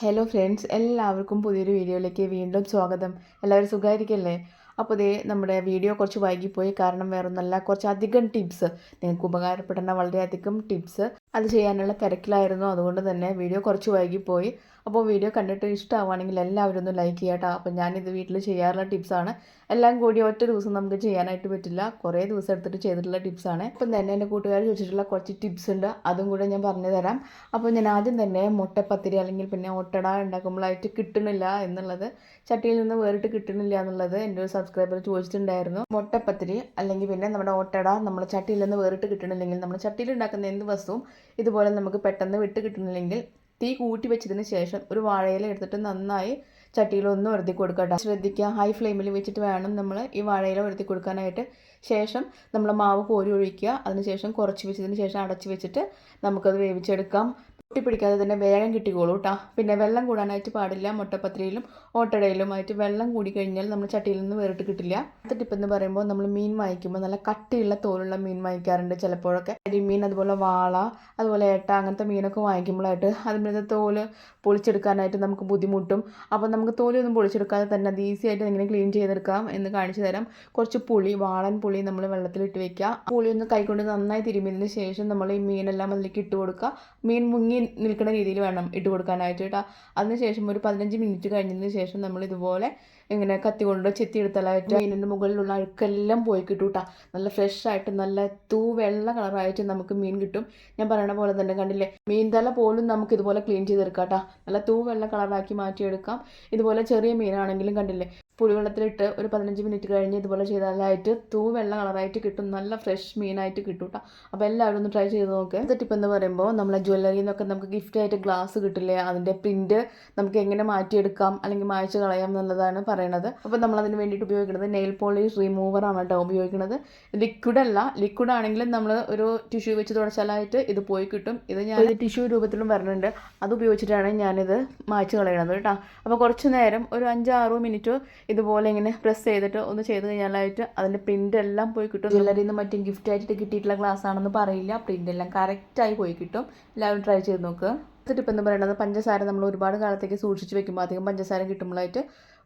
Hello friends എല്ലാവർക്കും പുതിയൊരു വീഡിയോയിലേക്ക് വീണ്ടും സ്വാഗതം. എല്ലാവരും സുഖമായിരിക്കല്ലേ? അപ്പോൾ ഇതേ നമ്മുടെ വീഡിയോ കുറച്ച് വൈകിപ്പോയി. കാരണം വേറൊന്നല്ല കുറച്ച് അധികം ടിപ്സ് നിങ്ങൾക്ക് ഉപകാരപ്പെടുന്ന വളരെയധികം ടിപ്സ് അത് ചെയ്യാനുള്ള തിരക്കിലായിരുന്നു. അതുകൊണ്ട് തന്നെ വീഡിയോ കുറച്ച് വൈകിപ്പോയി. അപ്പോൾ വീഡിയോ കണ്ടിട്ട് ഇഷ്ടമാവുകയാണെങ്കിൽ എല്ലാവരും ഒന്ന് ലൈക്ക് ചെയ്യാട്ടോ. അപ്പോൾ ഞാനിത് വീട്ടിൽ ചെയ്യാറുള്ള ടിപ്സാണ് എല്ലാം കൂടി ഒറ്റ ദിവസം നമുക്ക് ചെയ്യാനായിട്ട് പറ്റില്ല. കുറേ ദിവസം എടുത്തിട്ട് ചെയ്തിട്ടുള്ള ടിപ്സാണ് അപ്പം തന്നെ എന്റെ കൂട്ടുകാർ ചോദിച്ചിട്ടുള്ള കുറച്ച് ടിപ്സ് ഉണ്ട്. അതും കൂടെ ഞാൻ പറഞ്ഞു തരാം. അപ്പോൾ ഞാൻ ആദ്യം തന്നെ മുട്ടപ്പത്തിരി അല്ലെങ്കിൽ പിന്നെ ഒട്ടട ഉണ്ടാക്കുമ്പോഴായിട്ട് കിട്ടണില്ല എന്നുള്ളത് ചട്ടിയിൽ നിന്ന് വേറിട്ട് കിട്ടണില്ല എന്നുള്ളത് എന്റെ ഒരു സബ്സ്ക്രൈബർ ചോദിച്ചിട്ടുണ്ടായിരുന്നു. മുട്ടപ്പത്തിരി അല്ലെങ്കിൽ പിന്നെ നമ്മുടെ ഒട്ടട നമ്മൾ ചട്ടിയിൽ നിന്ന് വേറിട്ട് കിട്ടണില്ലെങ്കിൽ നമ്മൾ ചട്ടിയിൽ ഉണ്ടാക്കുന്ന എന്ത് വസ്തുവും ഇതുപോലെ നമുക്ക് പെട്ടെന്ന് വിട്ട് കിട്ടുന്നില്ലെങ്കിൽ തീ കൂട്ടി വെച്ചതിന് ശേഷം ഒരു വാഴയില എടുത്തിട്ട് നന്നായി ചട്ടിയിൽ ഒന്ന് ഉരത്തി കൊടുക്കട്ടെ ശ്രദ്ധിക്കുക. ഹൈ ഫ്ലെയിമിൽ വെച്ചിട്ട് വേണം നമ്മൾ ഈ വാഴയില ഉരത്തി കൊടുക്കാനായിട്ട്. ശേഷം നമ്മൾ മാവ് കോരി ഒഴിക്കുക. അതിനുശേഷം കുറച്ച് വെച്ചതിന് ശേഷം അടച്ച് വെച്ചിട്ട് നമുക്കത് വേവിച്ചെടുക്കാം. പൊട്ടിപ്പിടിക്കാതെ തന്നെ വേഗം കിട്ടിക്കോളൂ കേട്ടോ പിന്നെ വെള്ളം കൂടാനായിട്ട് പാടില്ല. മുട്ടപ്പത്രിയിലും ഓട്ടടയിലും ആയിട്ട് വെള്ളം കൂടി കഴിഞ്ഞാൽ നമ്മൾ ചട്ടിയിൽ നിന്ന് വേറിട്ട് കിട്ടില്ല. അടുത്ത ടിപ്പ് എന്ന് പറയുമ്പോൾ നമ്മൾ മീൻ വാങ്ങിക്കുമ്പോൾ നല്ല കട്ടിയുള്ള തോലുള്ള മീൻ വാങ്ങിക്കാറുണ്ട് ചിലപ്പോഴൊക്കെ. കരിമീൻ അതുപോലെ വാള അതുപോലെ ഏട്ട അങ്ങനത്തെ മീനൊക്കെ വാങ്ങിക്കുമ്പോഴായിട്ട് അതിന്റെ തോൽ പൊളിച്ചെടുക്കാനായിട്ട് നമുക്ക് ബുദ്ധിമുട്ടും. അപ്പോൾ നമുക്ക് തോലൊന്നും പൊളിച്ചെടുക്കാതെ തന്നെ അത് ഈസി ആയിട്ട് എങ്ങനെ ക്ലീൻ ചെയ്തെടുക്കാം എന്ന് കാണിച്ചു തരാം. കുറച്ച് പുളി വാളൻ പുളി നമ്മൾ വെള്ളത്തിലിട്ട് വെക്കുക. പുളി ഒന്ന് കൈകൊണ്ട് നന്നായി തിരുമ്മിയതിന് ശേഷം നമ്മൾ ഈ മീനെല്ലാം അതിലേക്ക് ഇട്ട് കൊടുക്കുക. മീൻ മുങ്ങി നിൽക്കുന്ന രീതിയിൽ വേണം ഇട്ട് കൊടുക്കാനായിട്ട് കേട്ടോ. അതിനുശേഷം ഒരു പതിനഞ്ച് മിനിറ്റ് കഴിഞ്ഞതിന് ശേഷം നമ്മൾ ഇതുപോലെ ഇങ്ങനെ കത്തി കൊണ്ട് ചെത്തിയെടുത്തലായിട്ട് മീനിന്റെ മുകളിലുള്ള അഴുക്കെല്ലാം പോയി കിട്ടും കേട്ടോ നല്ല ഫ്രഷ് ആയിട്ട് നല്ല തൂ വെള്ള കളറായിട്ട് നമുക്ക് മീൻ കിട്ടും. ഞാൻ പറയണ പോലെ തന്നെ കണ്ടില്ലേ മീൻ തല പോലും നമുക്ക് ഇതുപോലെ ക്ലീൻ ചെയ്തെടുക്കാം കേട്ടോ നല്ല തൂ വെള്ള കളറാക്കി മാറ്റിയെടുക്കാം. ഇതുപോലെ ചെറിയ മീനാണെങ്കിലും കണ്ടില്ലേ പുളിവെള്ളത്തിലിട്ട് ഒരു പതിനഞ്ച് മിനിറ്റ് കഴിഞ്ഞ് ഇതുപോലെ ചെയ്താലായിട്ട് തൂ വെള്ള കളറായിട്ട് കിട്ടും. നല്ല ഫ്രഷ് മീനായിട്ട് കിട്ടും കേട്ടോ അപ്പോൾ എല്ലാവരും ഒന്ന് ട്രൈ ചെയ്ത് നോക്കുക അടുത്ത ടിപ്പ് എന്ന് പറയുമ്പോൾ നമ്മളെ ജ്വല്ലറിയിൽ നിന്നൊക്കെ നമുക്ക് ഗിഫ്റ്റ് ആയിട്ട് ഗ്ലാസ് കിട്ടില്ലേ അതിന്റെ പ്രിന്റ് നമുക്ക് എങ്ങനെ മാറ്റിയെടുക്കാം അല്ലെങ്കിൽ മായ്ച്ച് കളയാം എന്നുള്ളതാണ് പറയണത്. അപ്പോൾ നമ്മൾ അതിന് വേണ്ടിയിട്ട് ഉപയോഗിക്കുന്നത് നെയിൽ പോളിഷ് റിമൂവർ ആണ് കേട്ടോ ഉപയോഗിക്കുന്നത്. ലിക്വിഡ് അല്ല ലിക്വിഡ് ആണെങ്കിലും നമ്മൾ ഒരു ടിഷ്യൂ വെച്ച് തുടച്ചാലായിട്ട് ഇത് പോയി കിട്ടും. ഇത് ഞാൻ ടിഷ്യൂ രൂപത്തിലും വരുന്നുണ്ട് അത് ഉപയോഗിച്ചിട്ടാണ് ഞാനിത് മായ്ച്ച് കളയണത് കേട്ടോ. അപ്പോൾ കുറച്ച് നേരം ഒരു അഞ്ചാറോ മിനിറ്റോ ഇതുപോലെ ഇങ്ങനെ പ്രസ് ചെയ്തിട്ട് ഒന്ന് ചെയ്ത് കഴിഞ്ഞാലായിട്ട് അതിന്റെ പ്രിന്റ് എല്ലാം പോയി കിട്ടും. ജ്വല്ലറിയിൽ നിന്ന് മറ്റും ഗിഫ്റ്റ് ആയിട്ട് കിട്ടിയിട്ടുള്ള ഗ്ലാസ് ആണെന്ന് പറയില്ല. പ്രിന്റ് എല്ലാം കറക്റ്റായി പോയി കിട്ടും. എല്ലാവരും ട്രൈ ചെയ്ത് നോക്കുക ഇപ്പം ടിപ്പ് എന്ന് പറയുന്നത് പഞ്ചസാര നമ്മൾ ഒരുപാട് കാലത്തേക്ക് സൂക്ഷിച്ച് വെക്കുമ്പോൾ അധികം പഞ്ചസാര കിട്ടുമ്പോഴായിട്ട്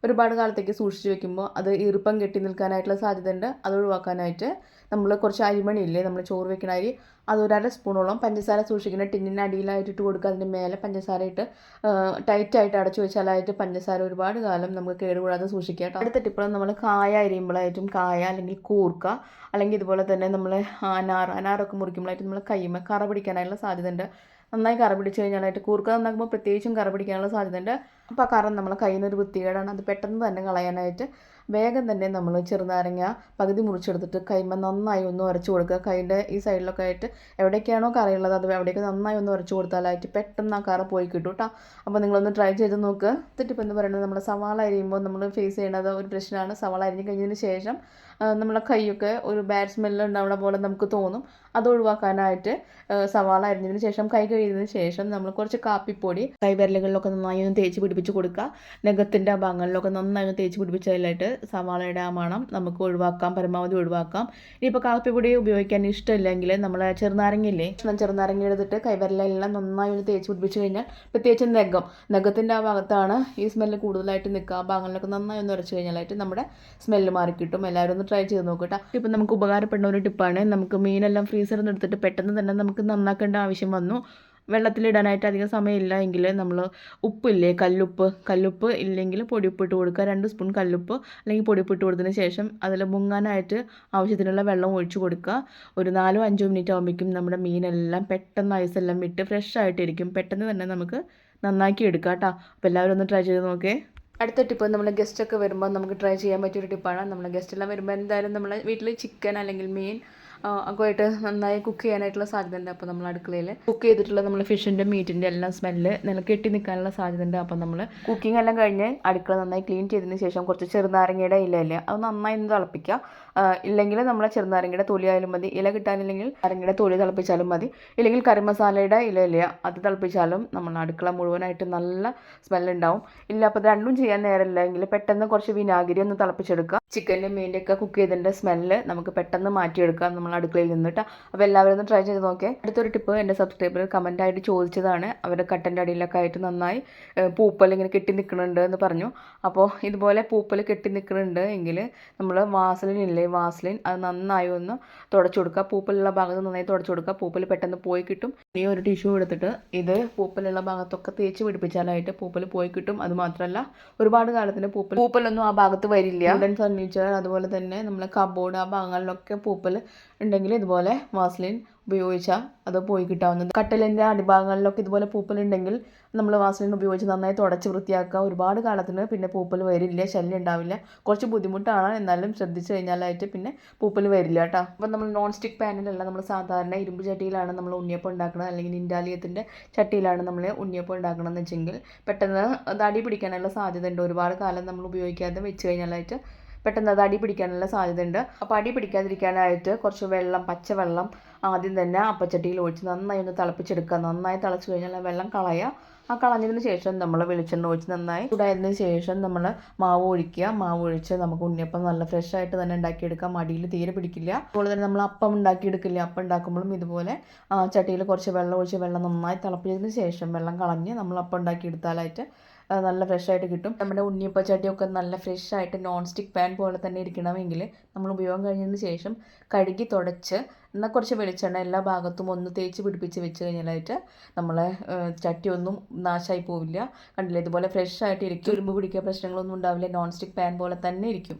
ഒരുപാട് കാലത്തേക്ക് സൂക്ഷിച്ച് വെക്കുമ്പോൾ അത് ഈർപ്പം കെട്ടി നിൽക്കാനായിട്ടുള്ള സാധ്യതയുണ്ട്. അത് ഒഴിവാക്കാനായിട്ട് നമ്മൾ കുറച്ച് അരിമണി ഇല്ലേ നമ്മൾ ചോറ് വെക്കുന്ന അരി അത് ഒരു അര സ്പൂണോളം പഞ്ചസാര സൂക്ഷിക്കുന്ന ടിന്നിന്റെ അടിയിലായിട്ട് ഇട്ട് കൊടുക്കുക. അതിന്റെ മേലെ പഞ്ചസാര ഇട്ട് ടൈറ്റായിട്ട് അടച്ചു വെച്ചാലായിട്ട് പഞ്ചസാര ഒരുപാട് കാലം നമുക്ക് കേടുകൂടാതെ സൂക്ഷിക്കാം അടുത്ത ടിപ്പ് നമ്മൾ കായ അരിയുമ്പോഴായിട്ടും കായ അല്ലെങ്കിൽ കൂർക്ക അല്ലെങ്കിൽ ഇതുപോലെ തന്നെ നമ്മൾ അനാർ അനാറൊക്കെ മുറിക്കുമ്പോഴായിട്ട് നമ്മൾ കൈമ കറ പിടിക്കാനായിട്ടുള്ള സാധ്യതയുണ്ട്. നന്നായി കറ പിടിച്ച് കഴിഞ്ഞാലായിട്ട് കൂർക്ക നന്നാക്കുമ്പോൾ പ്രത്യേകിച്ചും കറ പിടിക്കാനുള്ള സാധ്യതയുണ്ട്. അപ്പോൾ കറ നമ്മളെ കയ്യിൽ നിന്നൊരു വൃത്തികേടാണ്. അത് പെട്ടെന്ന് തന്നെ കളയാനായിട്ട് വേഗം തന്നെ നമ്മൾ ചെറുനാരങ്ങ പകുതി മുറിച്ചെടുത്തിട്ട് കൈമ നന്നായി ഒന്ന് ഉരച്ചു കൊടുക്കുക. കൈന്റെ ഈ സൈഡിലൊക്കെ ആയിട്ട് എവിടേക്കാണോ കറയുള്ളത് അത് എവിടേക്ക് നന്നായി ഒന്ന് ഉരച്ചു കൊടുത്താലായിട്ട് പെട്ടെന്ന് ആ കറ പോയി കിട്ടും കേട്ടോ അപ്പോൾ നിങ്ങളൊന്ന് ട്രൈ ചെയ്ത് നോക്കുക എന്നിട്ടിപ്പോൾ എന്ന് പറയുന്നത് നമ്മൾ സവാള അരിയുമ്പോൾ നമ്മൾ ഫേസ് ചെയ്യുന്നത് ഒരു പ്രശ്നമാണ് സവാള അരിഞ്ഞ് കഴിഞ്ഞതിന് ശേഷം നമ്മളെ കൈയൊക്കെ ഒരു ബാഡ് സ്മെല്ല് ഉണ്ടാവുന്ന പോലെ നമുക്ക് തോന്നും. അത് ഒഴിവാക്കാനായിട്ട് സവാള അരിഞ്ഞതിന് ശേഷം കൈ കഴിയുന്നതിന് ശേഷം നമ്മൾ കുറച്ച് കാപ്പിപ്പൊടി കൈവിരലുകളിലൊക്കെ നന്നായി ഒന്ന് തേച്ച് പിടിപ്പിച്ച് കൊടുക്കുക. നഖത്തിന്റെ ഭാഗങ്ങളിലൊക്കെ നന്നായി ഒന്ന് തേച്ച് പിടിപ്പിച്ചതിലായിട്ട് സവാളയുടെ ആ മണം നമുക്ക് ഒഴിവാക്കാം പരമാവധി ഒഴിവാക്കാം. ഇനിയിപ്പോൾ കാപ്പിപ്പൊടി ഉപയോഗിക്കാൻ ഇഷ്ടമില്ലെങ്കിൽ നമ്മൾ ചെറുനാരങ്ങയില്ലേ ചെറുനാരങ്ങ എടുത്തിട്ട് കൈവിരലെല്ലാം നന്നായി ഒന്ന് തേച്ച് പിടിപ്പിച്ച് കഴിഞ്ഞാൽ പ്രത്യേകിച്ച് നഖം നഖത്തിന്റെ ആ ഭാഗത്താണ് ഈ സ്മെല്ല് കൂടുതലായിട്ട് നിൽക്കുക. ആ ഭാഗങ്ങളിലൊക്കെ നന്നായി ഒന്ന് ഉരച്ച് കഴിഞ്ഞാലായിട്ട് നമ്മുടെ സ്മെല്ല് മാറി കിട്ടും. എല്ലാവരും ഒന്ന് ട്രൈ ചെയ്ത് നോക്കട്ടെ ഇപ്പം നമുക്ക് ഉപകാരപ്പെടുന്ന ഒരു ടിപ്പാണ് നമുക്ക് മീനെല്ലാം ഫ്രീസറിൽ നിന്ന് എടുത്തിട്ട് പെട്ടെന്ന് തന്നെ നമുക്ക് നന്നാക്കേണ്ട ആവശ്യം വന്നു. വെള്ളത്തിലിടാനായിട്ട് അധികം സമയമില്ല എങ്കിൽ നമ്മൾ ഉപ്പില്ലേ കല്ലുപ്പ്. കല്ലുപ്പ് ഇല്ലെങ്കിൽ പൊടിയുപ്പ് ഇട്ട് കൊടുക്കുക. രണ്ട് സ്പൂൺ കല്ലുപ്പ് അല്ലെങ്കിൽ പൊടിയുപ്പ് ഇട്ട് കൊടുത്തതിന് ശേഷം അതിൽ മുങ്ങാനായിട്ട് ആവശ്യത്തിനുള്ള വെള്ളം ഒഴിച്ചു കൊടുക്കുക. ഒരു നാലോ അഞ്ചോ മിനിറ്റ് ആകുമ്പോഴേക്കും നമ്മുടെ മീനെല്ലാം പെട്ടെന്ന് ഐസെല്ലാം വിട്ട് ഫ്രഷ് ആയിട്ടിരിക്കും. പെട്ടെന്ന് തന്നെ നമുക്ക് നന്നാക്കി എടുക്കാം കേട്ടോ അപ്പോൾ എല്ലാവരും ഒന്ന് ട്രൈ ചെയ്ത് നോക്കേ. അടുത്ത ടിപ്പ് നമ്മൾ ഗസ്റ്റൊക്കെ വരുമ്പോൾ നമുക്ക് ട്രൈ ചെയ്യാൻ പറ്റിയൊരു ടിപ്പാണ് നമ്മൾ ഗസ്റ്റെല്ലാം വരുമ്പോൾ എന്തായാലും നമ്മൾ വീട്ടിൽ ചിക്കൻ അല്ലെങ്കിൽ മീൻ ഒക്കെ ആയിട്ട് നന്നായി കുക്ക് ചെയ്യാനായിട്ടുള്ള സാധ്യത ഉണ്ട് അപ്പോൾ നമ്മൾ അടുക്കളയിൽ കുക്ക് ചെയ്തിട്ടുള്ള നമ്മൾ ഫിഷിന്റെ മീറ്റിന്റെ എല്ലാം സ്മെല്ല് നില കെട്ടി നിൽക്കാനുള്ള സാധ്യത ഉണ്ട് അപ്പോൾ നമ്മൾ കുക്കിംഗ് എല്ലാം കഴിഞ്ഞ് അടുക്കള നന്നായി ക്ലീൻ ചെയ്തതിന് ശേഷം കുറച്ച് ചെറുനാരങ്ങയുടെ ഇലയില്ലേ അത് നന്നായി ഒന്ന് തിളപ്പിക്കുക. ഇല്ലെങ്കിൽ നമ്മൾ ചെറുനാരങ്ങയുടെ തൊലി ആയാലും മതി. ഇല കിട്ടാനില്ലെങ്കിൽ നാരങ്ങയുടെ തൊലി തിളപ്പിച്ചാലും മതി. ഇല്ലെങ്കിൽ കറി മസാലയുടെ ഇല ഇല്ല അത് തിളപ്പിച്ചാലും നമ്മൾ അടുക്കള മുഴുവനായിട്ട് നല്ല സ്മെൽ ഉണ്ടാവും. ഇല്ല അപ്പോൾ രണ്ടും ചെയ്യാൻ നേരമില്ല എങ്കിൽ പെട്ടെന്ന് കുറച്ച് വിനാഗിരി ഒന്ന് തിളപ്പിച്ചെടുക്കുക. ചിക്കന്റെ മീന്റെ ഒക്കെ കുക്ക് ചെയ്തതിന്റെ സ്മെല്ല് നമുക്ക് പെട്ടെന്ന് മാറ്റിയെടുക്കാം നമ്മൾ അടുക്കളയിൽ നിന്നിട്ട് അപ്പോൾ എല്ലാവരും ഒന്ന് ട്രൈ ചെയ്ത് നോക്കിയേ. അടുത്തൊരു ടിപ്പ് എന്റെ സബ്സ്ക്രൈബർ കമന്റായിട്ട് ചോദിച്ചതാണ്. അവരുടെ കട്ടന്റെ അടിയിലൊക്കെ ആയിട്ട് നന്നായി പൂപ്പൽ ഇങ്ങനെ കെട്ടി നിൽക്കുന്നുണ്ട് എന്ന് പറഞ്ഞു. അപ്പോൾ ഇതുപോലെ പൂപ്പൽ കെട്ടി നിൽക്കുന്നുണ്ട് എങ്കിൽ നമ്മൾ വാസലിൻ ഇല്ലേ വാസ്ലിൻ അത് നന്നായി ഒന്ന് തുടച്ചു കൊടുക്കുക. പൂപ്പലുള്ള ഭാഗത്ത് നന്നായി തുടച്ചു കൊടുക്കുക. പൂപ്പൽ പെട്ടെന്ന് പോയി കിട്ടും. ഇനി ഒരു ടിഷ്യൂ എടുത്തിട്ട് ഇത് പൂപ്പലുള്ള ഭാഗത്തൊക്കെ തേച്ച് പിടിപ്പിച്ചാലായിട്ട് പൂപ്പൽ പോയി കിട്ടും. അത് മാത്രമല്ല ഒരുപാട് കാലത്തിന് പൂപ്പൽ പൂപ്പലൊന്നും ആ ഭാഗത്ത് വരില്ല. വുഡൻ ഫർണിച്ചർ അതുപോലെ തന്നെ നമ്മളെ കബോർഡ് ആ ഭാഗങ്ങളിലൊക്കെ പൂപ്പൽ ഉണ്ടെങ്കിൽ ഇതുപോലെ വാസലിൻ ഉപയോഗിച്ചാൽ അത് പോയി കിട്ടാവുന്നത്. കട്ടലിന്റെ അടിഭാഗങ്ങളിലൊക്കെ ഇതുപോലെ പൂപ്പലുണ്ടെങ്കിൽ നമ്മൾ വാസലിൻ ഉപയോഗിച്ച് നന്നായി തുടച്ച് വൃത്തിയാക്കുക ഒരുപാട് കാലത്തിന് പിന്നെ പൂപ്പൽ വരില്ല ശല്യം ഉണ്ടാവില്ല. കുറച്ച് ബുദ്ധിമുട്ടാണ്. എന്നാലും ശ്രദ്ധിച്ചു കഴിഞ്ഞാലായിട്ട് പിന്നെ പൂപ്പൽ വരില്ല കേട്ടോ. അപ്പം നമ്മൾ നോൺ സ്റ്റിക്ക് പാനിലല്ല നമ്മൾ സാധാരണ ഇരുമ്പ് ചട്ടിയിലാണ് നമ്മൾ ഉണ്ണിയപ്പം ഉണ്ടാക്കുന്നത് അല്ലെങ്കിൽ ഇൻഡാലിയത്തിന്റെ ചട്ടിയിലാണ് നമ്മൾ ഉണ്ണിയപ്പം ഉണ്ടാക്കണമെന്ന് വെച്ചെങ്കിൽ പെട്ടെന്ന് തടി പിടിക്കാനുള്ള സാധ്യത ഉണ്ട് ഒരുപാട് കാലം നമ്മൾ ഉപയോഗിക്കാതെ വെച്ച് കഴിഞ്ഞാലായിട്ട് പെട്ടെന്ന് അത് അടി പിടിക്കാനുള്ള സാധ്യതയുണ്ട്. അപ്പോൾ അടി പിടിക്കാതിരിക്കാനായിട്ട് കുറച്ച് വെള്ളം പച്ചവെള്ളം ആദ്യം തന്നെ അപ്പച്ചട്ടിയിൽ ഒഴിച്ച് നന്നായി ഒന്ന് തിളപ്പിച്ചെടുക്കുക. നന്നായി തിളച്ച് കഴിഞ്ഞാൽ വെള്ളം കളയുക. ആ കളഞ്ഞതിന് ശേഷം നമ്മൾ വെളിച്ചെണ്ണ ഒഴിച്ച് നന്നായി ചൂടായതിന് ശേഷം നമ്മൾ മാവ് ഒഴിക്കുക. മാവ് ഒഴിച്ച് നമുക്ക് ഉണ്ണിയപ്പം നല്ല ഫ്രഷ് ആയിട്ട് തന്നെ ഉണ്ടാക്കിയെടുക്കാം. മടിയിൽ തീരെ പിടിക്കില്ല. അതുപോലെ തന്നെ നമ്മൾ അപ്പം ഉണ്ടാക്കിയെടുക്കില്ല? അപ്പം ഉണ്ടാക്കുമ്പോഴും ഇതുപോലെ ചട്ടിയിൽ കുറച്ച് വെള്ളം ഒഴിച്ച് വെള്ളം നന്നായി തിളപ്പിച്ചതിന് ശേഷം വെള്ളം കളഞ്ഞ് നമ്മൾ അപ്പം ഉണ്ടാക്കിയെടുത്താലായിട്ട് അത് നല്ല ഫ്രഷ് ആയിട്ട് കിട്ടും. നമ്മുടെ ഉണ്ണിയപ്പച്ചട്ടിയൊക്കെ നല്ല ഫ്രഷ് ആയിട്ട് നോൺ സ്റ്റിക്ക് പാൻ പോലെ തന്നെ ഇരിക്കണമെങ്കിൽ നമ്മൾ ഉപയോഗം കഴിഞ്ഞതിന് ശേഷം കഴുകി തുടച്ച് എന്നാൽ കുറച്ച് വെളിച്ചെണ്ണ എല്ലാ ഭാഗത്തും ഒന്ന് തേച്ച് പിടിപ്പിച്ച് വെച്ച് കഴിഞ്ഞാലായിട്ട് നമ്മളെ ചട്ടിയൊന്നും നാശമായി പോവില്ല. കണ്ടില്ല? ഇതുപോലെ ഫ്രഷ് ആയിട്ട് ഇരിക്കും. ഉരുമ്പ് പിടിക്കുക പ്രശ്നങ്ങളൊന്നും ഉണ്ടാവില്ല. നോൺ സ്റ്റിക്ക് പാൻ പോലെ തന്നെ ഇരിക്കും.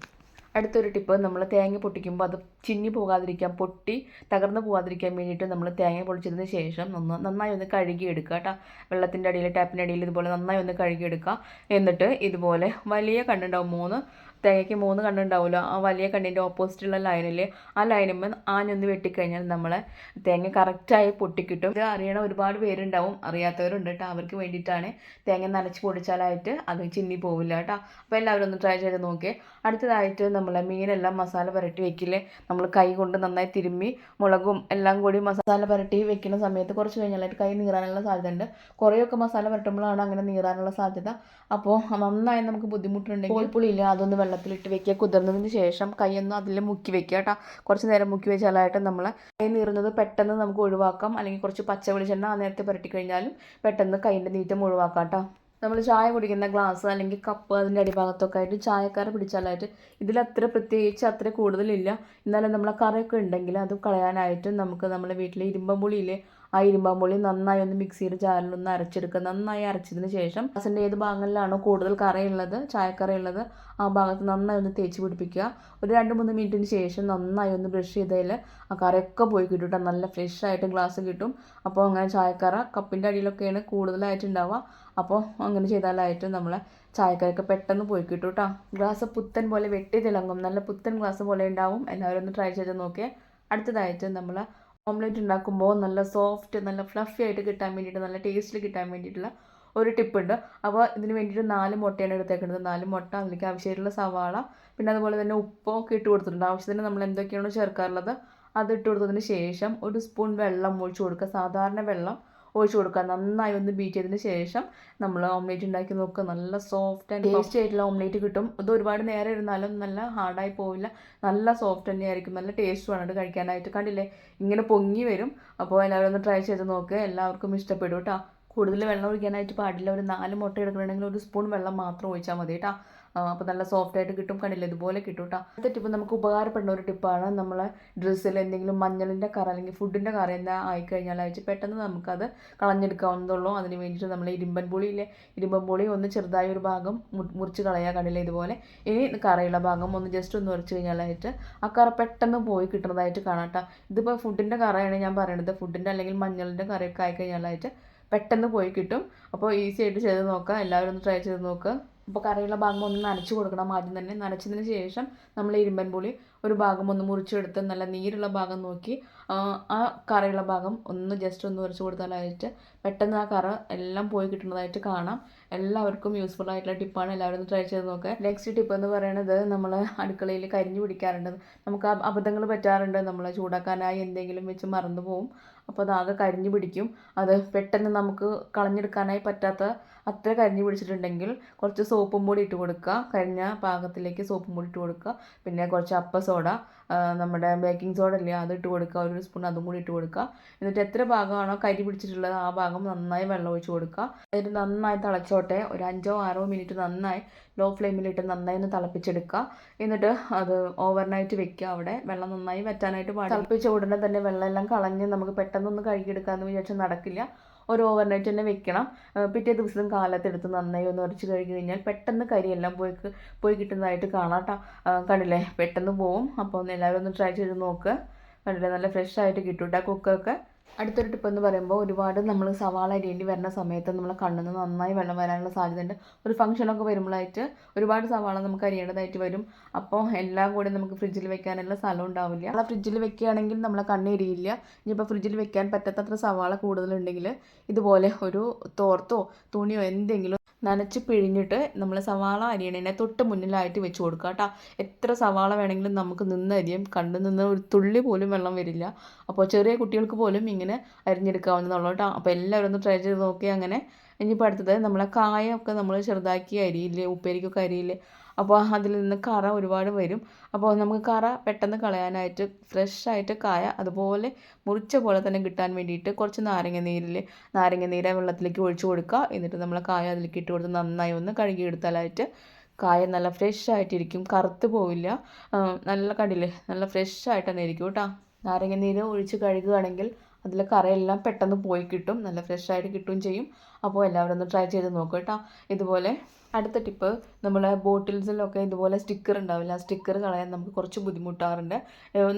അടുത്തൊരു ടിപ്പ് നമ്മൾ തേങ്ങ പൊട്ടിക്കുമ്പോൾ അത് ചിന്നി പോകാതിരിക്കാൻ പൊട്ടി തകർന്നു പോകാതിരിക്കാൻ വേണ്ടിയിട്ട് നമ്മൾ തേങ്ങ പൊളിച്ചതിന് ശേഷം ഒന്ന് നന്നായി ഒന്ന് കഴുകി എടുക്കുക കേട്ടോ വെള്ളത്തിന്റെ അടിയിൽ ടാപ്പിന്റെ അടിയിൽ ഇതുപോലെ നന്നായി ഒന്ന് കഴുകി എടുക്കുക എന്നിട്ട് ഇതുപോലെ വലിയ കണ്ണുണ്ടാവും മൂന്ന് തേങ്ങയ്ക്ക് മൂന്ന് കണ്ണുണ്ടാവുമല്ലോ. ആ വലിയ കണ്ണിന്റെ ഓപ്പോസിറ്റുള്ള ലൈനിൽ ആ ലൈനുമ്പോൾ ആഞ്ഞൊന്ന് വെട്ടിക്കഴിഞ്ഞാൽ നമ്മളെ തേങ്ങ കറക്റ്റായി പൊട്ടിക്കിട്ടും. ഇത് അറിയണ ഒരുപാട് പേരുണ്ടാവും. അറിയാത്തവരുണ്ട് കേട്ടോ അവർക്ക് വേണ്ടിയിട്ടാണ് തേങ്ങ നനച്ച് പൊടിച്ചാലായിട്ട് അത് ചിന്നി പോവില്ല കേട്ടോ അപ്പോൾ എല്ലാവരും ഒന്ന് ട്രൈ ചെയ്ത് നോക്കിയേ അടുത്തതായിട്ട് നമ്മളെ മീനെല്ലാം മസാല പുരട്ടി വെക്കില്ലേ? നമ്മൾ കൈ കൊണ്ട് നന്നായി തിരുമ്മി മുളകും എല്ലാം കൂടി മസാല പുരട്ടി വെക്കുന്ന സമയത്ത് കുറച്ച് കഴിഞ്ഞാലായിട്ട് കൈ നീറാനുള്ള സാധ്യത ഉണ്ട് കുറേയൊക്കെ മസാല പുരട്ടുമ്പോഴാണ് അങ്ങനെ നീറാനുള്ള സാധ്യത. അപ്പോൾ നന്നായി നമുക്ക് ബുദ്ധിമുട്ടുണ്ടെങ്കിൽ പുളിയില്ല അതൊന്ന് വെള്ളത്തിലിട്ട് വെക്കുക. കുതിർന്നതിന് ശേഷം കൈയൊന്ന് അതിൽ മുക്കി വെക്കുക കേട്ടോ. കുറച്ച് നേരം മുക്കി വെച്ചാലായിട്ട് നമ്മൾ കൈ നീറുന്നത് പെട്ടെന്ന് നമുക്ക് ഒഴിവാക്കാം. അല്ലെങ്കിൽ കുറച്ച് പച്ച വെളിച്ചെണ്ണ ആ നേരത്തെ പുരട്ടി കഴിഞ്ഞാലും പെട്ടെന്ന് കൈന്റെ നീറ്റം ഒഴിവാക്കാം കേട്ടോ. നമ്മൾ ചായ കുടിക്കുന്ന ഗ്ലാസ് അല്ലെങ്കിൽ കപ്പ് അതിന്റെ അടിഭാഗത്തൊക്കെ ആയിട്ട് ചായക്കാരെ പിടിച്ചാലായിട്ട് ഇതിൽ അത്ര പ്രത്യേകിച്ച് അത്ര കൂടുതലില്ല. എന്നാലും നമ്മളെ കറിയൊക്കെ ഉണ്ടെങ്കിൽ അത് കളയാനായിട്ട് നമുക്ക് നമ്മുടെ വീട്ടിലെ ഇരുമ്പമ്പുളിയില്ലേ ആ ഇരുമ്പാമ്പുളി നന്നായി ഒന്ന് മിക്സിയുടെ ഒന്ന് അരച്ചെടുക്കുക. നന്നായി അരച്ചതിന് ശേഷം ഗ്ലാസിന്റെ ഏത് ഭാഗങ്ങളിലാണോ കൂടുതൽ കറയുള്ളത് ചായക്കറയുള്ളത് ആ ഭാഗത്ത് നന്നായി ഒന്ന് തേച്ച് പിടിപ്പിക്കുക. ഒരു രണ്ട് മൂന്ന് മിനിറ്റിന് ശേഷം നന്നായി ഒന്ന് ബ്രഷ് ചെയ്തതിൽ ആ കറയൊക്കെ പോയി കിട്ടും കേട്ടോ നല്ല ഫ്രഷ് ആയിട്ട് ഗ്ലാസ് കിട്ടും. അപ്പോൾ അങ്ങനെ ചായക്കറ കപ്പിന്റെ അടിയിലൊക്കെയാണ് കൂടുതലായിട്ട് ഉണ്ടാവുക അപ്പോൾ അങ്ങനെ ചെയ്താലായിട്ട് നമ്മളെ ചായക്കറിയൊക്കെ പെട്ടെന്ന് പോയി കിട്ടും കേട്ടോ ഗ്ലാസ് പുത്തൻ പോലെ വെട്ടി തിളങ്ങും. നല്ല പുത്തൻ ഗ്ലാസ് പോലെ ഉണ്ടാവും. എല്ലാവരും ഒന്ന് ട്രൈ ചെയ്ത് നോക്കിയാൽ അടുത്തതായിട്ട് നമ്മൾ ഓംലെറ്റ് ഉണ്ടാക്കുമ്പോൾ നല്ല സോഫ്റ്റ് നല്ല ഫ്ലഫി ആയിട്ട് കിട്ടാൻ വേണ്ടിയിട്ട് നല്ല ടേസ്റ്റിൽ കിട്ടാൻ വേണ്ടിയിട്ടുള്ള ഒരു ടിപ്പുണ്ട് അപ്പോൾ ഇതിന് വേണ്ടിയിട്ട് നാല് മുട്ടയാണ് എടുത്തേക്കുന്നത്. നാല് മുട്ട അതിലേക്ക് ആവശ്യമായിട്ടുള്ള സവാള പിന്നെ അതുപോലെ തന്നെ ഉപ്പൊക്കെ ഇട്ട് കൊടുത്തിട്ടുണ്ട്. ആവശ്യത്തിന് നമ്മൾ എന്തൊക്കെയാണോ ചേർക്കാറുള്ളത് അത് ഇട്ട് കൊടുത്തതിന് ശേഷം ഒരു സ്പൂൺ വെള്ളം ഒഴിച്ച് കൊടുക്കുക. സാധാരണ വെള്ളം ഒഴിച്ച് കൊടുക്കുക. നന്നായി ഒന്ന് ബീറ്റ് ചെയ്തതിന് ശേഷം നമ്മൾ ഓംലേറ്റ് ഉണ്ടാക്കി നോക്കുക. നല്ല സോഫ്റ്റ് ആൻഡ് ടേസ്റ്റി ആയിട്ടുള്ള ഓംലേറ്റ് കിട്ടും. ഇത് ഒരുപാട് നേരം ഇരുന്നാലും നല്ല ഹാർഡായി പോവില്ല. നല്ല സോഫ്റ്റ് തന്നെയായിരിക്കും. നല്ല ടേസ്റ്റുമാണ് ഇത് കഴിക്കാനായിട്ട്. കണ്ടില്ലേ? ഇങ്ങനെ പൊങ്ങി വരും. അപ്പോൾ എല്ലാവരും ഒന്ന് ട്രൈ ചെയ്ത് നോക്കുക എല്ലാവർക്കും ഇഷ്ടപ്പെടും കേട്ടോ. കൂടുതൽ വെള്ളം ഒഴിക്കാനായിട്ട് പാടില്ല. ഒരു നാല് മുട്ട എടുക്കണമെങ്കിൽ ഒരു സ്പൂൺ വെള്ളം മാത്രം ഒഴിച്ചാൽ മതി കേട്ടോ. അപ്പോൾ നല്ല സോഫ്റ്റ് ആയിട്ട് കിട്ടും. കണ്ടില്ല ഇതുപോലെ കിട്ടും കേട്ടോ അടുത്ത ടിപ്പ് നമുക്ക് ഉപകാരപ്പെടുന്ന ഒരു ടിപ്പാണ് നമ്മളെ ഡ്രസ്സിൽ എന്തെങ്കിലും മഞ്ഞളിന്റെ കറ അല്ലെങ്കിൽ ഫുഡിന്റെ കറ എന്താ ആയിക്കഴിഞ്ഞാലായിട്ട് പെട്ടെന്ന് നമുക്കത് കളഞ്ഞെടുക്കാവുന്നതുള്ളൂ. അതിന് വേണ്ടിയിട്ട് നമ്മൾ ഇരുമ്പൻ പുളിയിലെ ഇരുമ്പൻ പുളി ഒന്ന് ചെറുതായ ഒരു ഭാഗം മുറിച്ച് കളയുക കണ്ടില്ല ഇതുപോലെ. ഇനി കറയുള്ള ഭാഗം ഒന്ന് ജസ്റ്റ് ഒന്ന് ഉരച്ച് കഴിഞ്ഞാലായിട്ട് ആ കറ പെട്ടെന്ന് പോയി കിട്ടുന്നതായിട്ട് കാണാം കേട്ടോ ഇതിപ്പോൾ ഫുഡിന്റെ കറയാണ് ഞാൻ പറയുന്നത് ഫുഡിന്റെ അല്ലെങ്കിൽ മഞ്ഞളിന്റെ കറയൊക്കെ ആയിക്കഴിഞ്ഞാലായിട്ട് പെട്ടെന്ന് പോയി കിട്ടും. അപ്പോൾ ഈസി ആയിട്ട് ചെയ്ത് നോക്കാം. എല്ലാവരും ഒന്ന് ട്രൈ ചെയ്ത് നോക്കുക അപ്പോൾ കറിയുള്ള ഭാഗം ഒന്ന് നനച്ച് കൊടുക്കണം ആദ്യം തന്നെ. നനച്ചതിന് ശേഷം നമ്മൾ ഇരുമ്പൻ പുളി ഒരു ഭാഗം ഒന്ന് മുറിച്ചെടുത്ത് നല്ല നീരുള്ള ഭാഗം നോക്കി ആ, കറിയുള്ള ഭാഗം ഒന്ന് ജസ്റ്റ് ഒന്ന് ഉരച്ച് കൊടുത്താലായിട്ട് പെട്ടെന്ന് ആ കറ എല്ലാം പോയി കിട്ടുന്നതായിട്ട് കാണാം. എല്ലാവർക്കും യൂസ്ഫുൾ ആയിട്ടുള്ള ടിപ്പാണ് എല്ലാവരും ഒന്ന് ട്രൈ ചെയ്ത് നോക്കുക നെക്സ്റ്റ് ടിപ്പ് എന്ന് പറയുന്നത് നമ്മൾ അടുക്കളയിൽ കരിഞ്ഞു പിടിക്കാറുണ്ട്. നമുക്ക് അബദ്ധങ്ങൾ പറ്റാറുണ്ട്. നമ്മൾ ചൂടാക്കാനായി എന്തെങ്കിലും വെച്ച് മറന്നു പോകും അപ്പോൾ അതാകെ കരിഞ്ഞു പിടിക്കും. അത് പെട്ടെന്ന് നമുക്ക് കളഞ്ഞെടുക്കാനായി പറ്റാത്ത അത്ര കരിഞ്ഞു പിടിച്ചിട്ടുണ്ടെങ്കിൽ കുറച്ച് സോപ്പും പൊടി ഇട്ട് കൊടുക്കുക. കരിഞ്ഞ പാകത്തിലേക്ക് സോപ്പും പൊടി ഇട്ട് കൊടുക്കുക. പിന്നെ കുറച്ച് അപ്പ സോഡ നമ്മുടെ ബേക്കിംഗ് സോഡ ഇല്ലേ അത് ഇട്ട് കൊടുക്കുക. ഒരു സ്പൂൺ അതും കൂടി ഇട്ട് കൊടുക്കുക. എന്നിട്ട് എത്ര ഭാഗമാണോ കരി പിടിച്ചിട്ടുള്ളത് ആ ഭാഗം നന്നായി വെള്ളം ഒഴിച്ച് കൊടുക്കുക. എന്നിട്ട് നന്നായി തിളച്ചോട്ടെ. ഒരു അഞ്ചോ ആറോ മിനിറ്റ് നന്നായി ലോ ഫ്ലെയിമിലിട്ട് നന്നായി ഒന്ന് തിളപ്പിച്ചെടുക്കുക. എന്നിട്ട് അത് ഓവർനൈറ്റ് വെക്കുക അവിടെ. വെള്ളം നന്നായി വറ്റാനായിട്ട് പാടില്ല. തിളപ്പിച്ച ഉടനെ തന്നെ വെള്ളം എല്ലാം കളഞ്ഞ് നമുക്ക് പെട്ടെന്നൊന്ന് കഴുകിയെടുക്കാമെന്ന് വിചാരിച്ചാൽ നടക്കില്ല. ഒരു ഓവർനൈറ്റ് തന്നെ വെക്കണം. പിറ്റേ ദിവസം കാലത്തെടുത്ത് നന്നായി ഒന്ന് ഉരച്ച് കഴുകി കഴിഞ്ഞാൽ പെട്ടെന്ന് കരിയെല്ലാം പോയി പോയി കിട്ടുന്നതായിട്ട് കാണാം കേട്ടോ കണ്ടില്ലേ? പെട്ടെന്ന് പോവും. അപ്പോൾ ഒന്ന് എല്ലാവരും ഒന്ന് ട്രൈ ചെയ്ത് നോക്കുക കണ്ടില്ലേ? നല്ല ഫ്രഷ് ആയിട്ട് കിട്ടും കേട്ടോ കുക്കൊക്കെ അടുത്തൊരു ടിപ്പ് എന്ന് പറയുമ്പോൾ ഒരുപാട് നമ്മൾ സവാള അരിയേണ്ടി വരുന്ന സമയത്ത് നമ്മൾ കണ്ണിൽ നിന്ന് നന്നായി വെള്ളം വരാനുള്ള സാധ്യതയുണ്ട്. ഒരു ഫംഗ്ഷനൊക്കെ വരുമ്പോഴായിട്ട് ഒരുപാട് സവാള നമുക്ക് അരിയേണ്ടതായിട്ട് വരും. അപ്പോൾ എല്ലാം കൂടി നമുക്ക് ഫ്രിഡ്ജിൽ വെക്കാനുള്ള സ്ഥലം ഉണ്ടാവില്ല. ആ ഫ്രിഡ്ജിൽ വെക്കുകയാണെങ്കിൽ നമ്മളെ കണ്ണ് എരിയില്ല. ഇനിയിപ്പോൾ ഫ്രിഡ്ജിൽ വെക്കാൻ പറ്റാത്തത്ര സവാള കൂടുതലുണ്ടെങ്കിൽ ഇതുപോലെ ഒരു തോർത്തോ തുണിയോ എന്തെങ്കിലും നനച്ച് പിഴിഞ്ഞിട്ട് നമ്മൾ സവാള അരിയണേനെ തൊട്ട് മുന്നിലായിട്ട് വെച്ച് കൊടുക്കുക കേട്ടോ. എത്ര സവാള വേണമെങ്കിലും നമുക്ക് നിന്ന് അരിയും. കണ്ടു നിന്ന് ഒരു തുള്ളി പോലും വെള്ളം വരില്ല. അപ്പോൾ ചെറിയ കുട്ടികൾക്ക് പോലും ഇങ്ങനെ അരിഞ്ഞെടുക്കാവുന്നതുള്ളൂ കേട്ടോ അപ്പോൾ എല്ലാവരും ഒന്ന് ട്രൈ ചെയ്ത് നോക്കി അങ്ങനെ. ഇനിയിപ്പോൾ അടുത്തത് നമ്മളെ കായൊക്കെ നമ്മൾ ചെറുതാക്കി അരിയില്ലേ ഉപ്പേരിക്കൊക്കെ അരിയില്ലേ അപ്പോൾ അതിൽ നിന്ന് കറ ഒരുപാട് വരും. അപ്പോൾ നമുക്ക് കറ പെട്ടെന്ന് കളയാനായിട്ട് ഫ്രഷായിട്ട് കായ അതുപോലെ മുറിച്ച പോലെ തന്നെ കിട്ടാൻ വേണ്ടിയിട്ട് കുറച്ച് നാരങ്ങ നീരിൽ നാരങ്ങ നീര വെള്ളത്തിലേക്ക് ഒഴിച്ചു കൊടുക്കുക. എന്നിട്ട് നമ്മൾ കായ അതിലേക്ക് ഇട്ട് കൊടുത്ത് നന്നായി ഒന്ന് കഴുകി എടുത്താലായിട്ട് കായ നല്ല ഫ്രഷ് ആയിട്ടിരിക്കും. കറുത്ത് പോവില്ല. നല്ല കണ്ടില്ലേ നല്ല ഫ്രഷ് ആയിട്ട് തന്നെ ഇരിക്കും കേട്ടോ. നാരങ്ങ നീര് ഒഴിച്ച് കഴുകുകയാണെങ്കിൽ അതിലെ കറയെല്ലാം പെട്ടെന്ന് പോയി കിട്ടും. നല്ല ഫ്രഷ് ആയിട്ട് കിട്ടുകയും ചെയ്യും. അപ്പോൾ എല്ലാവരും ഒന്ന് ട്രൈ ചെയ്ത് നോക്കുക കേട്ടോ. ഇതുപോലെ അടുത്ത ടിപ്പ് നമ്മളെ ബോട്ടിൽസിലൊക്കെ ഇതുപോലെ സ്റ്റിക്കർ ഉണ്ടാവില്ല. സ്റ്റിക്കർ കളയാൻ നമുക്ക് കുറച്ച് ബുദ്ധിമുട്ടാറുണ്ട്.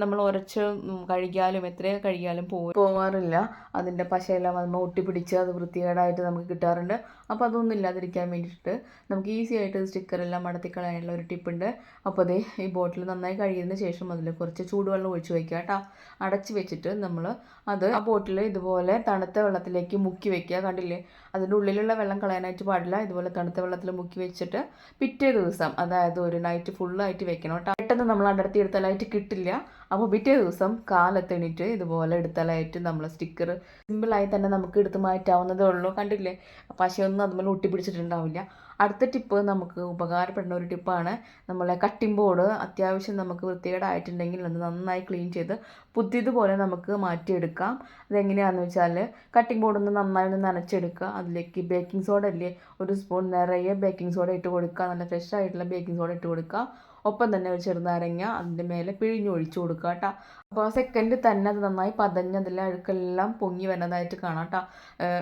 നമ്മൾ ഉരച്ച് കഴുകിയാലും എത്ര കഴുകിയാലും പോ പോവാറില്ല. അതിന്റെ പശയെല്ലാം നമ്മൾ ഒട്ടിപ്പിടിച്ച് അത് വൃത്തികേടായിട്ട് നമുക്ക് കിട്ടാറുണ്ട്. അപ്പോൾ അതൊന്നും ഇല്ലാതിരിക്കാൻ വേണ്ടിയിട്ട് നമുക്ക് ഈസി ആയിട്ട് സ്റ്റിക്കറെല്ലാം മടത്തി കളയാനുള്ള ഒരു ടിപ്പുണ്ട് അപ്പോൾ അതേ ഈ ബോട്ടിൽ നന്നായി കഴുകിയതിന് ശേഷം അതിൽ കുറച്ച് ചൂടുവെള്ളം ഒഴിച്ച് വയ്ക്കുക കേട്ടോ. അടച്ച് വെച്ചിട്ട് നമ്മൾ അത് ആ ബോട്ടിൽ ഇതുപോലെ തണുത്ത വെള്ളത്തിലേക്ക് മുക്കി വയ്ക്കുക കണ്ടില്ലേ? അതിന്റെ ഉള്ളിലുള്ള വെള്ളം കളയാനായിട്ട് പാടില്ല. ഇതുപോലെ തണുത്ത വെള്ളത്തിൽ വെച്ചിട്ട് പിറ്റേ ദിവസം അതായത് ഒരു നൈറ്റ് ഫുള്ളായിട്ട് വെക്കണം കേട്ടോ പെട്ടെന്ന് നമ്മൾ അടർത്തി ലൈറ്റ് കിട്ടില്ല. അപ്പോൾ പിറ്റേ ദിവസം കാലത്തെണീറ്റ് ഇതുപോലെ എടുത്ത ലൈറ്റ് നമ്മൾ സ്റ്റിക്കർ സിമ്പിളായി തന്നെ നമുക്ക് എടുത്ത് മാറ്റാവുന്നതേ ഉള്ളൂ. കണ്ടില്ലേ? പശയൊന്നും അതുപോലെ ഒട്ടിപ്പിടിച്ചിട്ടുണ്ടാവില്ല. അടുത്ത ടിപ്പ് നമുക്ക് ഉപകാരപ്പെടുന്ന ഒരു ടിപ്പാണ് നമ്മളെ കട്ടിംഗ് ബോർഡ് അത്യാവശ്യം നമുക്ക് വൃത്തികേടായിട്ടുണ്ടെങ്കിൽ അത് നന്നായി ക്ലീൻ ചെയ്ത് പുതിയതുപോലെ നമുക്ക് മാറ്റിയെടുക്കാം. അതെങ്ങനെയാണെന്ന് വെച്ചാൽ കട്ടിംഗ് ബോർഡ് ഒന്ന് നന്നായി ഒന്ന് നനച്ചെടുക്കുക. അതിലേക്ക് ബേക്കിംഗ് സോഡ അല്ലേ ഒരു സ്പൂൺ നിറയെ ബേക്കിംഗ് സോഡ ഇട്ട് കൊടുക്കുക. നല്ല ഫ്രഷ് ആയിട്ടുള്ള ബേക്കിംഗ് സോഡ ഇട്ട് കൊടുക്കുക. ഒപ്പം തന്നെ ഒരു ചെറുനാരങ്ങ അതിന്റെ മേലെ പിഴിഞ്ഞൊഴിച്ച് കൊടുക്കുക കേട്ടോ അപ്പോൾ ആ സെക്കൻഡ് തന്നെ അത് നന്നായി പതഞ്ഞ് അതിലെ അഴുക്കെല്ലാം പൊങ്ങി വരുന്നതായിട്ട് കാണാം കേട്ടോ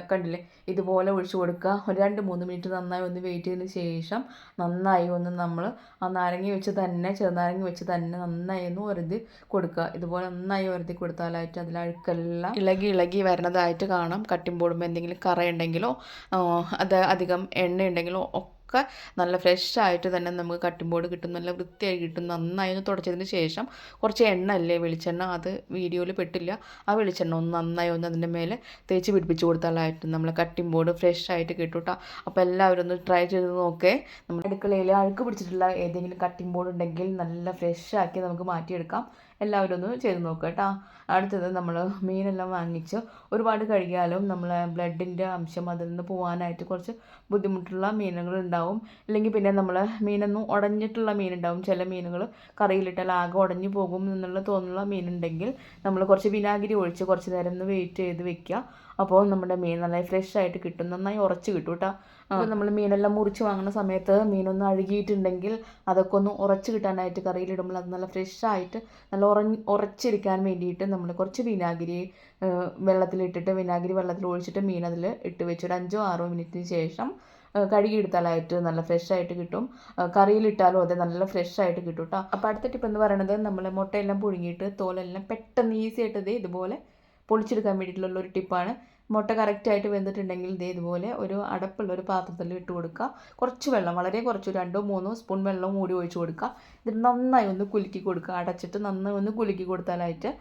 കണ്ടില്ലേ? ഇതുപോലെ ഒഴിച്ചു കൊടുക്കുക. ഒരു രണ്ട് മൂന്ന് മിനിറ്റ് നന്നായി ഒന്ന് വെയിറ്റ് ചെയ്തതിന് ശേഷം നന്നായി ഒന്ന് നമ്മൾ ആ നാരങ്ങ വെച്ച് തന്നെ ചെറുനാരങ്ങ വെച്ച് തന്നെ നന്നായി ഒന്ന് ഒരുതി കൊടുക്കുക. ഇതുപോലെ നന്നായി ഒരുതി കൊടുത്താലായിട്ട് അതിലെ അഴുക്കെല്ലാം ഇളകി ഇളകി വരുന്നതായിട്ട് കാണാം. കട്ടിമ്പോടുമ്പോൾ എന്തെങ്കിലും കറയുണ്ടെങ്കിലോ അത് അധികം എണ്ണ ഉണ്ടെങ്കിലോ ഒക്കെ നല്ല ഫ്രഷ് ആയിട്ട് തന്നെ നമുക്ക് കട്ടിംഗ് ബോർഡ് കിട്ടും നല്ല വൃത്തിയായി കിട്ടും നന്നായി ഒന്ന് തുടച്ചതിന് ശേഷം കുറച്ച് എണ്ണ അല്ലേ വെളിച്ചെണ്ണ അത് വീഡിയോയിൽ പെട്ടില്ല. ആ വെളിച്ചെണ്ണ ഒന്ന് നന്നായി ഒന്ന് അതിന്റെ മേലെ തേച്ച് പിടിപ്പിച്ച് കൊടുത്താലായിട്ട് നമ്മൾ കട്ടിംഗ് ബോർഡ് ഫ്രഷ് ആയിട്ട് കിട്ടും കേട്ടോ അപ്പോൾ എല്ലാവരും ഒന്ന് ട്രൈ ചെയ്ത് നോക്കേ. നമ്മുടെ അടുക്കളയിൽ അഴുക്ക് പിടിച്ചിട്ടുള്ള ഏതെങ്കിലും കട്ടിംഗ് ബോർഡ് ഉണ്ടെങ്കിൽ നല്ല ഫ്രഷ് ആക്കി നമുക്ക് മാറ്റിയെടുക്കാം. എല്ലാവരും ഒന്ന് ചെയ്ത് നോക്കുക കേട്ടോ. അടുത്തത് നമ്മൾ മീനെല്ലാം വാങ്ങിച്ച് ഒരുപാട് കഴുകിയാലും നമ്മളെ ബ്ലഡിന്റെ അംശം അതിൽ നിന്ന് പോകാനായിട്ട് കുറച്ച് ബുദ്ധിമുട്ടുള്ള മീനുകൾ ഉണ്ടാവും. ഇല്ലെങ്കിൽ പിന്നെ നമ്മൾ മീനൊന്നും ഉടഞ്ഞിട്ടുള്ള മീനുണ്ടാവും. ചില മീനുകൾ കറിയിലിട്ടാൽ ആകെ ഉടഞ്ഞു പോകും എന്നുള്ള തോന്നുള്ള മീനുണ്ടെങ്കിൽ നമ്മൾ കുറച്ച് വിനാഗിരി ഒഴിച്ച് കുറച്ച് നേരം ഒന്ന് വെയിറ്റ് ചെയ്ത് വെക്കുക. അപ്പോൾ നമ്മുടെ മീൻ നല്ല ഫ്രഷ് ആയിട്ട് കിട്ടും. നന്നായി ഉറച്ച് കിട്ടും കേട്ടോ. അപ്പോൾ നമ്മൾ മീനെല്ലാം മുറിച്ച് വാങ്ങുന്ന സമയത്ത് മീനൊന്ന് അഴുകിയിട്ടുണ്ടെങ്കിൽ അതൊക്കെ ഒന്ന് ഉറച്ച് കിട്ടാനായിട്ട് കറിയിലിടുമ്പോൾ അത് നല്ല ഫ്രഷ് ആയിട്ട് നല്ല ഉറ ഉറച്ചിരിക്കാൻ വേണ്ടിയിട്ട് നമ്മൾ കുറച്ച് വിനാഗിരി വെള്ളത്തിലിട്ടിട്ട് വിനാഗിരി വെള്ളത്തിൽ ഒഴിച്ചിട്ട് മീൻ അതിൽ ഇട്ട് വെച്ച് ഒരു അഞ്ചോ ആറോ മിനിറ്റിന് ശേഷം കഴുകിയെടുത്താലായിട്ട് നല്ല ഫ്രഷ് ആയിട്ട് കിട്ടും കറിയിലിട്ടാലും അതെ നല്ല ഫ്രഷ് ആയിട്ട് കിട്ടും കേട്ടോ. അപ്പോൾ അടുത്ത ടിപ്പ് എന്ന് പറയുന്നത് നമ്മൾ മുട്ടയെല്ലാം പുഴുങ്ങിയിട്ട് തോലെല്ലാം പെട്ടെന്ന് ഈസി ആയിട്ട് ഇതുപോലെ പൊളിച്ചെടുക്കാൻ വേണ്ടിയിട്ടുള്ള ഒരു ടിപ്പാണ്. മുട്ട കറക്റ്റായിട്ട് വെന്തിട്ടുണ്ടെങ്കിൽ ഇതേ ഇതുപോലെ ഒരു അടപ്പുള്ള ഒരു പാത്രത്തിൽ ഇട്ട് കൊടുക്കുക. കുറച്ച് വെള്ളം വളരെ കുറച്ച് രണ്ടോ മൂന്നോ സ്പൂൺ വെള്ളം മൂടി ഒഴിച്ച് കൊടുക്കുക. ഇത് നന്നായി ഒന്ന് കുലുക്കി കൊടുക്കുക. അടച്ചിട്ട് നന്നായി ഒന്ന് കുലുക്കി കൊടുത്താലായിട്ട്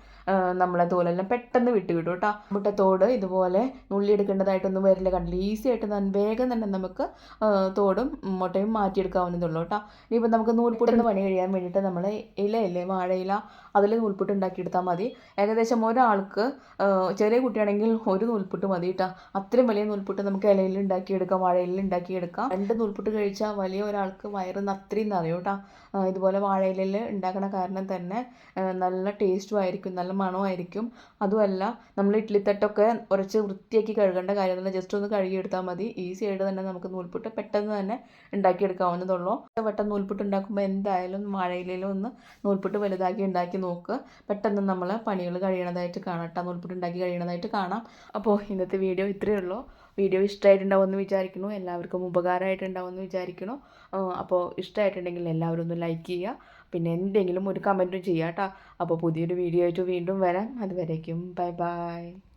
നമ്മളെ തോലെല്ലാം പെട്ടെന്ന് വിട്ട് കിട്ടും. കേട്ടോ മുട്ടത്തോട് ഇതുപോലെ നുള്ളിയെടുക്കേണ്ടതായിട്ടൊന്നും വരില്ല. കണ്ടില്ല? ഈസി ആയിട്ട് നൻ- വേഗം തന്നെ നമുക്ക് തോടും മുട്ടയും മാറ്റിയെടുക്കാവുന്നതുള്ളൂ കേട്ടോ. ഇനിയിപ്പോൾ നമുക്ക് നൂൽപുട്ടിന് പണി കഴിയാൻ വേണ്ടിയിട്ട് നമ്മൾ ഇലയില്ലേ വാഴയില അതിൽ നൂൽപുട്ട് ഉണ്ടാക്കിയെടുത്താൽ മതി. ഏകദേശം ഒരാൾക്ക് ചെറിയ കുട്ടിയാണെങ്കിൽ ഒരു നൂൽപുട്ട് മതി കേട്ടോ. അത്രയും വലിയ നൂൽപുട്ട് നമുക്ക് ഇലയിൽ ഉണ്ടാക്കിയെടുക്കാം വാഴയിൽ ഉണ്ടാക്കിയെടുക്കാം. രണ്ട് നൂൽപുട്ട് കഴിച്ചാൽ വലിയ ഒരാൾക്ക് വയറ് നത്രയും ഇതുപോലെ വാഴയിലയിൽ ഉണ്ടാക്കണ കാരണം തന്നെ നല്ല ടേസ്റ്റും ആയിരിക്കും നല്ല മണമായിരിക്കും അതുമല്ല നമ്മൾ ഇഡ്ഡലിത്തട്ടൊക്കെ കുറച്ച് വൃത്തിയാക്കി കഴുകേണ്ട കാര്യമൊന്നുമില്ല ജസ്റ്റ് ഒന്ന് കഴുകിയെടുത്താൽ മതി. ഈസി ആയിട്ട് തന്നെ നമുക്ക് നൂൽപുട്ട് പെട്ടെന്ന് തന്നെ ഉണ്ടാക്കിയെടുക്കാവുന്നതുള്ളൂ. വട്ടം നൂൽപുട്ട് ഉണ്ടാക്കുമ്പോൾ എന്തായാലും വാഴയിലയിലും ഒന്ന് നൂൽപുട്ട് വലുതാക്കി ഉണ്ടാക്കി നോക്കുക പെട്ടെന്ന് നമ്മൾ പണികൾ കഴിയണതായിട്ട് കാണാം കേട്ടോ നൂൽപുട്ട് ഉണ്ടാക്കി കഴിയണതായിട്ട് കാണാം. അപ്പോൾ ഇന്നത്തെ വീഡിയോ ഇത്രയേ ഉള്ളൂ. വീഡിയോ ഇഷ്ടമായിട്ടുണ്ടാവുമെന്ന് വിചാരിക്കുന്നു എല്ലാവർക്കും ഉപകാരമായിട്ടുണ്ടാവുമെന്ന് വിചാരിക്കുന്നു. അപ്പോൾ ഇഷ്ടമായിട്ടുണ്ടെങ്കിൽ എല്ലാവരും ഒന്ന് ലൈക്ക് ചെയ്യുക. പിന്നെ എന്തെങ്കിലും ഒരു കമന്റും ചെയ്യാം കേട്ടോ. അപ്പോൾ പുതിയൊരു വീഡിയോ ആയിട്ട് വീണ്ടും വരാം. അതുവരേക്കും ബൈ ബൈ